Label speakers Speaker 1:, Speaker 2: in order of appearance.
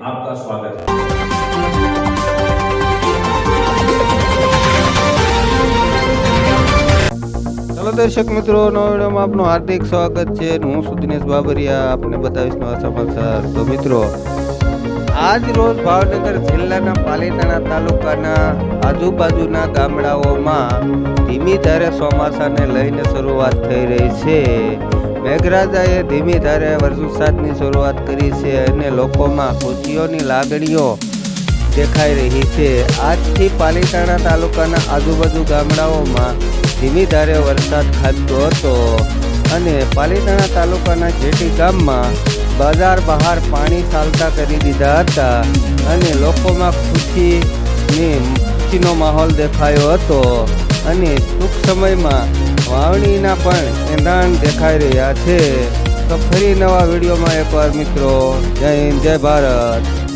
Speaker 1: आपका स्वागत है
Speaker 2: ચાલો દર્શક મિત્રો નવા વિડીયોમાં આપનું હાર્દિક સ્વાગત છે અને હું છું દિનેશ બાબરિયા આપને બતાવીશ નવા સમાચાર તો મિત્રો આજ રોજ ભાવનગર જિલ્લાના પાલીતાણા તાલુકાના આજુબાજુના ગામડાઓમાં ધીમી ધારે ચોમાસાને લઈને શરૂઆત થઈ રહી છે મેઘરાજાએ ધીમી ધારે વરસાદની શરૂઆત કરી છે અને લોકોમાં ખુશીઓની લાગણીઓ દેખાઈ રહી છે. આજથી પાલીતાણા તાલુકાના આજુબાજુ ગામડાઓમાં ધીમી ધારે વરસાદ ખાબક્યો હતો અને પાલીતાણા તાલુકાના જેટી ગામમાં બજાર બહાર પાણી ચાલતા કરી દીધા હતા અને લોકોમાં ખુશીની ખુશીનો માહોલ દેખાયો હતો. અને ટૂંક સમયમાં વાવણીના પણ એંધાણ દેખાઈ રહ્યા છે. તો ફરી નવા વિડીયોમાં એકવાર મિત્રો, જય હિન્દ, જય ભારત.